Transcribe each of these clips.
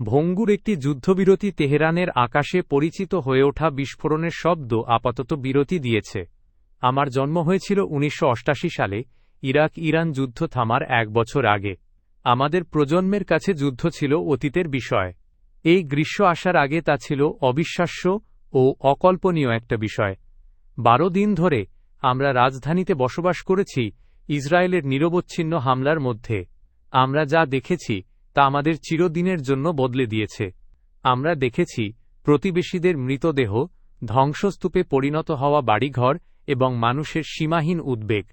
ভঙ্গুর একটি যুদ্ধবিরতি তেহরানের আকাশে পরিচিত হয়ে ওঠা বিস্ফোরণের শব্দ আপাতত বিরতি দিয়েছে। আমার জন্ম হয়েছিল উনিশশো সালে, ইরাক ইরান যুদ্ধ থামার এক বছর আগে। আমাদের প্রজন্মের কাছে যুদ্ধ ছিল অতীতের বিষয়। এই গ্রীষ্ম আসার আগে তা ছিল অবিশ্বাস্য ও অকল্পনীয় একটা বিষয়। বারো দিন ধরে আমরা রাজধানীতে বসবাস করেছি ইসরায়েলের নিরবচ্ছিন্ন হামলার মধ্যে। আমরা যা দেখেছি তা আমাদের চিরদিনের জন্য বদলে দিয়েছে। আমরা দেখেছি, প্রতিবেশীদের মৃতদেহ ধ্বংসস্তূপে পরিণত হওয়া বাড়িঘর এবং মানুষের সীমাহীন উদ্বেগ।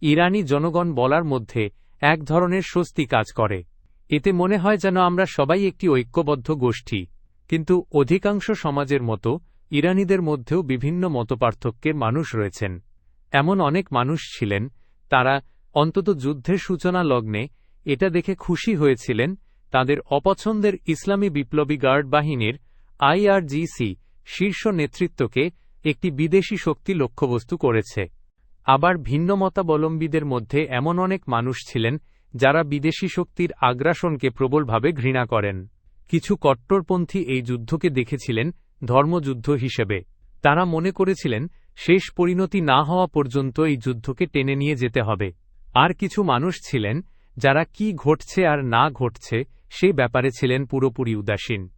ইরানি জনগণ বলার মধ্যে এক ধরনের স্বস্তি কাজ করে। এতে মনে হয় যেন আমরা সবাই একটি ঐক্যবদ্ধ গোষ্ঠী। কিন্তু অধিকাংশ সমাজের মতো ইরানিদের মধ্যেও বিভিন্ন মতপার্থক্যের মানুষ রয়েছেন। এমন অনেক মানুষ ছিলেন, তারা অন্তত যুদ্ধের সূচনা লগ্নে এটা দেখে খুশি হয়েছিলেন তাদের অপছন্দের ইসলামী বিপ্লবী গার্ড বাহিনীর আইআরজিসি শীর্ষ নেতৃত্বকে একটি বিদেশি শক্তি লক্ষ্যবস্তু করেছে। আবার ভিন্নমতাবলম্বীদের মধ্যে এমন অনেক মানুষ ছিলেন যারা বিদেশি শক্তির আগ্রাসনকে প্রবলভাবে ঘৃণা করেন। কিছু কট্টরপন্থী এই যুদ্ধকে দেখেছিলেন ধর্মযুদ্ধ হিসেবে। তারা মনে করেছিলেন, শেষ পরিণতি না হওয়া পর্যন্ত এই যুদ্ধকে টেনে নিয়ে যেতে হবে। আর কিছু মানুষ ছিলেন যারা কি ঘটছে আর না ঘটছে, সে ব্যাপারে ছিলেন পুরোপুরি উদাসীন।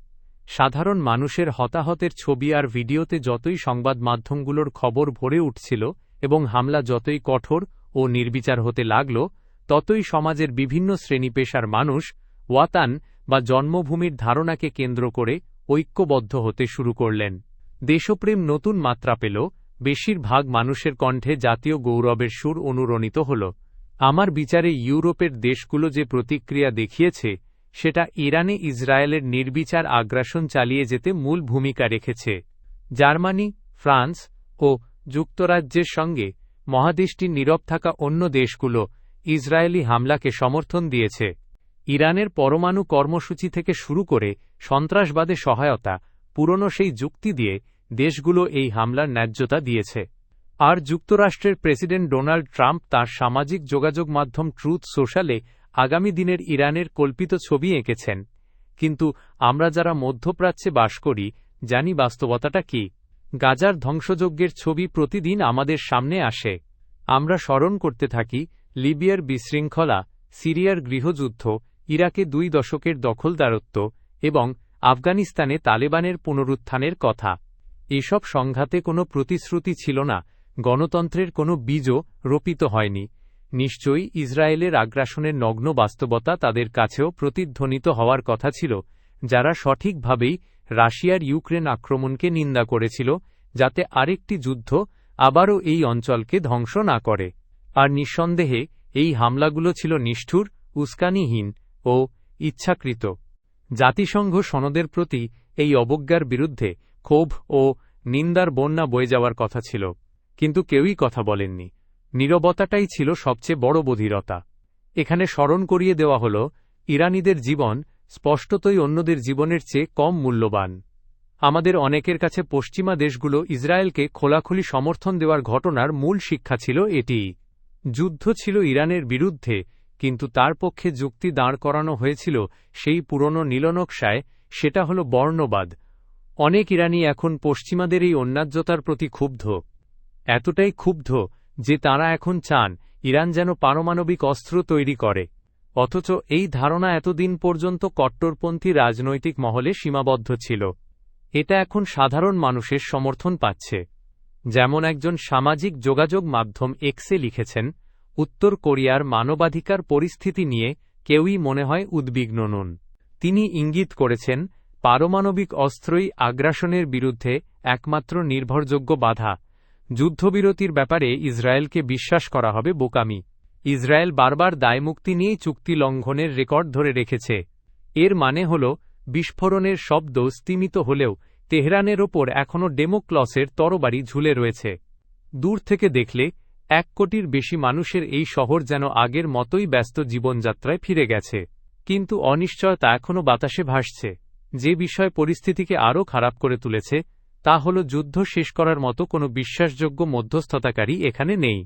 সাধারণ মানুষের হতাহতের ছবি আর ভিডিওতে যতই সংবাদ মাধ্যমগুলোর খবর ভরে উঠছিল এবং হামলা যতই কঠোর ও নির্বিচার হতে লাগল, ততই সমাজের বিভিন্ন শ্রেণীপেশার মানুষ ওয়াতান বা জন্মভূমির ধারণাকে কেন্দ্র করে ঐক্যবদ্ধ হতে শুরু করলেন। দেশপ্রেম নতুন মাত্রা পেল, বেশিরভাগ মানুষের কণ্ঠে জাতীয় গৌরবের সুর অনুরণিত হল। আমার বিচারে ইউরোপের দেশগুলো যে প্রতিক্রিয়া দেখিয়েছে, সেটা ইরানে ইসরায়েলের নির্বিচার আগ্রাসন চালিয়ে যেতে মূল ভূমিকা রেখেছে। জার্মানি, ফ্রান্স ও যুক্তরাজ্যের সঙ্গে মহাদেশটির নীরব থাকা অন্য দেশগুলো ইসরায়েলি হামলাকে সমর্থন দিয়েছে। ইরানের পরমাণু কর্মসূচি থেকে শুরু করে সন্ত্রাসবাদে সহায়তা, পুরনো সেই যুক্তি দিয়ে দেশগুলো এই হামলার ন্যায্যতা দিয়েছে। আর যুক্তরাষ্ট্রের প্রেসিডেন্ট ডোনাল্ড ট্রাম্প তার সামাজিক যোগাযোগ মাধ্যম ট্রুথ সোশ্যালে আগামী দিনের ইরানের কল্পিত ছবি এঁকেছেন। কিন্তু আমরা যারা মধ্যপ্রাচ্যে বাস করি, জানি বাস্তবতাটা কি। গাজার ধ্বংসযজ্ঞের ছবি প্রতিদিন আমাদের সামনে আসে। আমরা স্মরণ করতে থাকি, লিবিয়ার বিশৃঙ্খলা, সিরিয়ার গৃহযুদ্ধ, ইরাকে দুই দশকের দখলদারত্ব এবং আফগানিস্তানে তালেবানের পুনরুত্থানের কথা। এসব সংঘাতে কোনো প্রতিশ্রুতি ছিল না গণতন্ত্রের কোনো বীজও রোপিত হয়নি। নিশ্চয়ই ইসরায়েলের আগ্রাসনের নগ্ন বাস্তবতা তাদের কাছেও প্রতিধ্বনিত হওয়ার কথা ছিল, যারা সঠিকভাবেই রাশিয়ার ইউক্রেন আক্রমণকে নিন্দা করেছিল, যাতে আরেকটি যুদ্ধ আবারও এই অঞ্চলকে ধ্বংস না করে। আর নিঃসন্দেহে, এই হামলাগুলো ছিল নিষ্ঠুর, উস্কানিহীন ও ইচ্ছাকৃত। জাতিসংঘ সনদের প্রতি এই অবজ্ঞার বিরুদ্ধে ক্ষোভ ও নিন্দার বন্যা বয়ে যাওয়ার কথা ছিল। কিন্তু কেউই কথা বলেননি। নীরবতাটাই ছিল সবচেয়ে বড় বধিরতা। এখানে স্মরণ করিয়ে দেওয়া হল, ইরানিদের জীবন স্পষ্টতই অন্যদের জীবনের চেয়ে কম মূল্যবান। আমাদের অনেকের কাছে পশ্চিমা দেশগুলো ইসরায়েলকে খোলাখুলি সমর্থন দেওয়ার ঘটনার মূল শিক্ষা ছিল এটিই যুদ্ধ ছিল ইরানের বিরুদ্ধে, কিন্তু তার পক্ষে যুক্তি দাঁড় করানো হয়েছিল সেই পুরনো নীলনকশায়, সেটা হল বর্ণবাদ। অনেক ইরানি এখন পশ্চিমাদের এই অন্যায্যতার প্রতি ক্ষুব্ধ। এতটাই ক্ষুব্ধ যে তারা এখন চান ইরান যেন পারমাণবিক অস্ত্র তৈরি করে। অথচ এই ধারণা এতদিন পর্যন্ত কট্টরপন্থী রাজনৈতিক মহলে সীমাবদ্ধ ছিল। এটা এখন সাধারণ মানুষের সমর্থন পাচ্ছে। যেমন একজন সামাজিক যোগাযোগ মাধ্যম এক্সে লিখেছেন, উত্তর কোরিয়ার মানবাধিকার পরিস্থিতি নিয়ে কেউই মনে হয় উদ্বিগ্ন নন। তিনি ইঙ্গিত করেছেন, পারমাণবিক অস্ত্রই আগ্রাসনের বিরুদ্ধে একমাত্র নির্ভরযোগ্য বাধা। যুদ্ধবিরতির ব্যাপারে ইসরায়েলকে বিশ্বাস করা হবে বোকামি। ইসরায়েল বারবার দায়মুক্তি নিয়েই চুক্তি লঙ্ঘনের রেকর্ড ধরে রেখেছে। এর মানে হল, বিস্ফোরণের শব্দ স্তিমিত হলেও তেহরানের ওপর এখনও ডেমোক্লসের তরবারি ঝুলে রয়েছে। দূর থেকে দেখলে, এক কোটির বেশি মানুষের এই শহর যেন আগের মতোই ব্যস্ত জীবনযাত্রায় ফিরে গেছে। কিন্তু অনিশ্চয়তা এখনও বাতাসে ভাসছে। যে বিষয় পরিস্থিতিকে আরও খারাপ করে তুলেছে তা হল যুদ্ধ শেষ করার মতো কোনো বিশ্বাসযোগ্য মধ্যস্থতাকারী এখানে নেই।